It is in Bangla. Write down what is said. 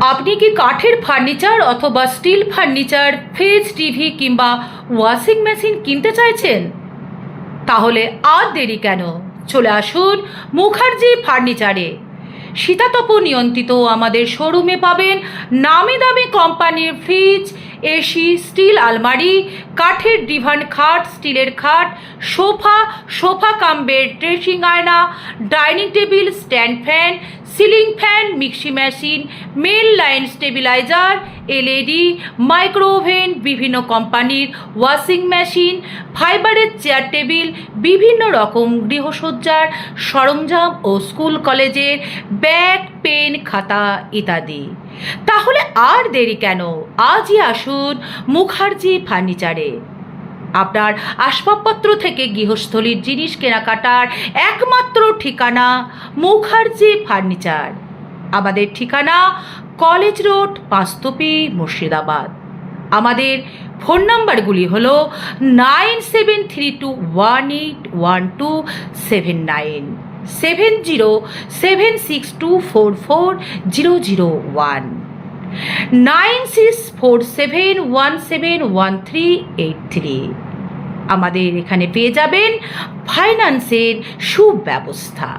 আপনি কি কাঠের ফার্নিচার অথবা স্টিল ফার্নিচার, ফ্রিজ, টিভি কিংবা ওয়াশিং মেশিন কিনতে চাইছেন? তাহলে আর দেরি কেন? চলে আসুন মুখার্জি ফার্নিচারে। শীতাতপ নিয়ন্ত্রিত আমাদের শোরুমে পাবেন নামি দামি কোম্পানির ফ্রিজ, এসি, স্টিল আলমারি, কাঠের ডিভান খাট, স্টিলের খাট, sofa sofa cum bed, dressing আয়না, dining table, stand fan ceiling fan, mixie machine mail line stabiliser, LED, micro oven, বিভিন্ন কোম্পানির ওয়াশিং মেশিন, ফাইবারের চেয়ার টেবিল, বিভিন্ন রকম গৃহসজ্জার সরঞ্জাম ও স্কুল কলেজের ব্যাগ, পেন, খাতা ইত্যাদি। তাহলে আর দেরি কেন? আজই আসুন মুখার্জি ফার্নিচারে। আপনার আসবাবপত্র থেকে গৃহস্থলীর জিনিস কেনাকাটার একমাত্র ঠিকানা মুখার্জি ফার্নিচার। আমাদের ঠিকানা কলেজ রোড, পাঁচতপি, মুর্শিদাবাদ। আমাদের ফোন নাম্বারগুলি হল nine seven three two one eight one two seven nine. Seven zero seven six two four four zero zero one. Nine six four seven one seven one three eight three. আমাদের এখানে পেয়ে যাবেন। ফাইন্যান্সের সুব্যবস্থা।